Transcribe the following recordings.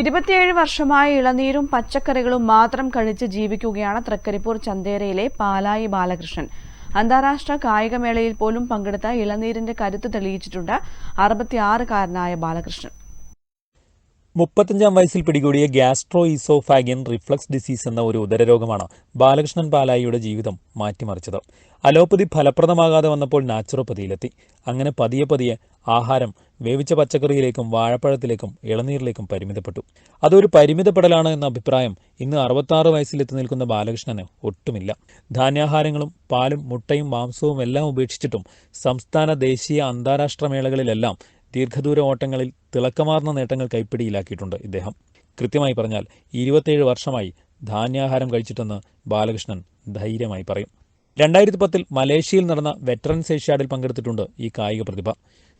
ഇരുപത്തിയേഴ് വർഷമായി ഇളനീരും പച്ചക്കറികളും മാത്രം കഴിച്ച് ജീവിക്കുകയാണ് തൃക്കരിപ്പൂർ ചന്തേരയിലെ പാലായി ബാലകൃഷ്ണൻ. അന്താരാഷ്ട്ര കായികമേളയിൽ പോലും പങ്കെടുത്ത ഇളനീരിന്റെ കരുത്ത് തെളിയിച്ചിട്ടുണ്ട് അറുപത്തിയാറുകാരനായ ബാലകൃഷ്ണൻ. മുപ്പത്തഞ്ചാം വയസ്സിൽ പിടികൂടിയ ഗ്യാസ്ട്രോ ഈസോഫാഗിയൻ റിഫ്ലക്സ് ഡിസീസ് എന്ന ഒരു ഉദരരോഗമാണ് ബാലകൃഷ്ണൻ പാലായിയുടെ ജീവിതം മാറ്റിമറിച്ചത്. അലോപ്പതി ഫലപ്രദമാകാതെ വന്നപ്പോൾ നാച്ചുറോപ്പതിയിലെത്തി. അങ്ങനെ പതിയെ പതിയെ ആഹാരം വേവിച്ച പച്ചക്കറിയിലേക്കും വാഴപ്പഴത്തിലേക്കും ഇളനീരിലേക്കും പരിമിതപ്പെട്ടു. അതൊരു പരിമിതപ്പെടലാണ് എന്ന അഭിപ്രായം ഇന്ന് അറുപത്താറ് വയസ്സിലെത്തി നിൽക്കുന്ന ബാലകൃഷ്ണന് ഒട്ടുമില്ല. ധാന്യാഹാരങ്ങളും പാലും മുട്ടയും മാംസവും എല്ലാം ഉപേക്ഷിച്ചിട്ടും സംസ്ഥാന ദേശീയ അന്താരാഷ്ട്ര മേളകളിലെല്ലാം ദീർഘദൂര ഓട്ടങ്ങളിൽ തിളക്കമാർന്ന നേട്ടങ്ങൾ കൈപ്പിടിയിലാക്കിയിട്ടുണ്ട് ഇദ്ദേഹം. കൃത്യമായി പറഞ്ഞാൽ ഇരുപത്തേഴ് വർഷമായി ധാന്യാഹാരം കഴിച്ചിട്ടെന്ന് ബാലകൃഷ്ണൻ ധൈര്യമായി പറയും. രണ്ടായിരത്തി പത്തിൽ മലേഷ്യയിൽ നടന്ന വെറ്ററൻസ് ഏഷ്യാഡിൽ പങ്കെടുത്തിട്ടുണ്ട് ഈ കായിക പ്രതിഭ.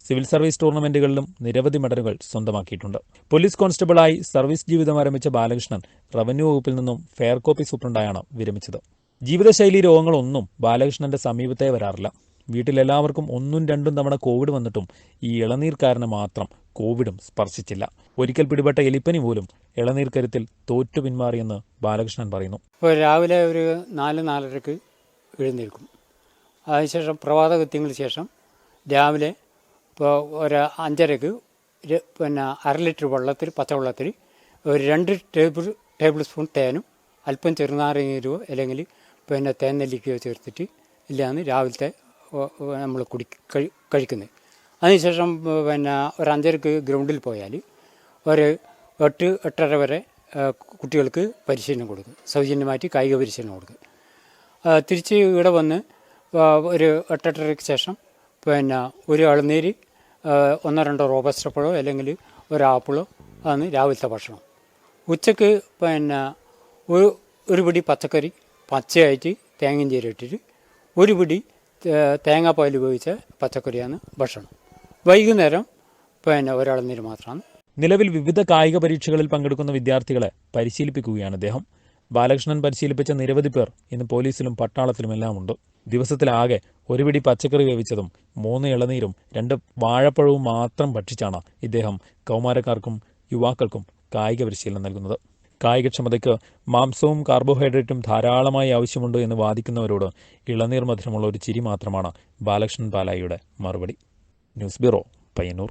സിവിൽ സർവീസ് ടൂർണമെന്റുകളിലും നിരവധി മെഡലുകൾ സ്വന്തമാക്കിയിട്ടുണ്ട്. പോലീസ് കോൺസ്റ്റബിളായി സർവീസ് ജീവിതം ആരംഭിച്ച ബാലകൃഷ്ണൻ റവന്യൂ വകുപ്പിൽ നിന്നും ഫെയർ കോപ്പി സൂപ്രണ്ടായാണ് വിരമിച്ചത്. ജീവിതശൈലി രോഗങ്ങളൊന്നും ബാലകൃഷ്ണന്റെ സമീപത്തെ വരാറില്ല. വീട്ടിലെല്ലാവർക്കും ഒന്നും രണ്ടും തവണ കോവിഡ് വന്നിട്ടും ഈ ഇളനീർ കാരണം മാത്രം കോവിഡും സ്പർശിച്ചില്ല. ഒരിക്കൽ പിടിപെട്ട എലിപ്പനി പോലും ഇളനീർ കരുത്തിൽ തോറ്റു പിന്മാറിയെന്ന് ബാലകൃഷ്ണൻ പറയുന്നു. ഇപ്പോൾ രാവിലെ ഒരു നാല് നാലരക്ക് എഴുന്നേൽക്കും. അതിനുശേഷം പ്രഭാത കൃത്യങ്ങൾ ശേഷം രാവിലെ ഇപ്പോൾ ഒരു അഞ്ചരക്ക് പിന്നെ അര ലിറ്റർ വെള്ളത്തിൽ പച്ചവെള്ളത്തിൽ ഒരു രണ്ട് ടേബിൾ ടേബിൾ സ്പൂൺ തേനും അല്പം ചെറുനാരങ്ങയോ അല്ലെങ്കിൽ പിന്നെ തേൻ നെല്ലിക്കയോ ചേർത്തിട്ട് ഇല്ലാന്ന് രാവിലത്തെ നമ്മൾ കുടി കഴി കഴിക്കുന്നത്. അതിനുശേഷം പിന്നെ ഒരു അഞ്ചരക്ക് ഗ്രൗണ്ടിൽ പോയാൽ ഒരു എട്ട് എട്ടര വരെ കുട്ടികൾക്ക് പരിശീലനം കൊടുക്കും. സൗജന്യമായിട്ട് കായിക പരിശീലനം കൊടുക്കും. തിരിച്ച് ഇവിടെ വന്ന് ഒരു എട്ടെട്ടരയ്ക്ക് ശേഷം പിന്നെ ഒരു ഇളനീര് ഒന്നോ രണ്ടോ റോബസ്റ്റപ്പഴോ അല്ലെങ്കിൽ ഒരു ആപ്പിളോ ആണ് രാവിലത്തെ ഭക്ഷണം. ഉച്ചയ്ക്ക് പിന്നെ ഒരു ഒരു പിടി പച്ചക്കറി പച്ചയായിട്ട് തേങ്ങയും ചേരിട്ടിട്ട് ഒരു പിടി തേങ്ങാപ്പാൽ ഉപയോഗിച്ച പച്ചക്കറിയാണ് ഭക്ഷണം. വൈകുന്നേരം പിന്നെ ഒരാളെന്നീര് മാത്രമാണ്. നിലവിൽ വിവിധ കായിക പരീക്ഷകളിൽ പങ്കെടുക്കുന്ന വിദ്യാർത്ഥികളെ പരിശീലിപ്പിക്കുകയാണ് അദ്ദേഹം ബാലകൃഷ്ണൻ പരിശീലിപ്പിച്ച നിരവധി പേർ ഇന്ന് പോലീസിലും പട്ടാളത്തിലുമെല്ലാം ഉണ്ട് ദിവസത്തിലാകെ ഒരു പിടി പച്ചക്കറി വേവിച്ചതും മൂന്ന് ഇളനീരും രണ്ട് വാഴപ്പഴവും മാത്രം ഭക്ഷിച്ചാണ് ഇദ്ദേഹം കൗമാരക്കാർക്കും യുവാക്കൾക്കും കായിക പരിശീലനം നൽകുന്നത്. കായികക്ഷമതയ്ക്ക് മാംസവും കാർബോഹൈഡ്രേറ്റും ധാരാളമായി ആവശ്യമുണ്ട് എന്ന് വാദിക്കുന്നവരോട് ഇളനീർ മധുരമുള്ള ഒരു ചിരി മാത്രമാണ് ബാലകൃഷ്ണൻ പാലായിയുടെ മറുപടി. News bureau Payyanur.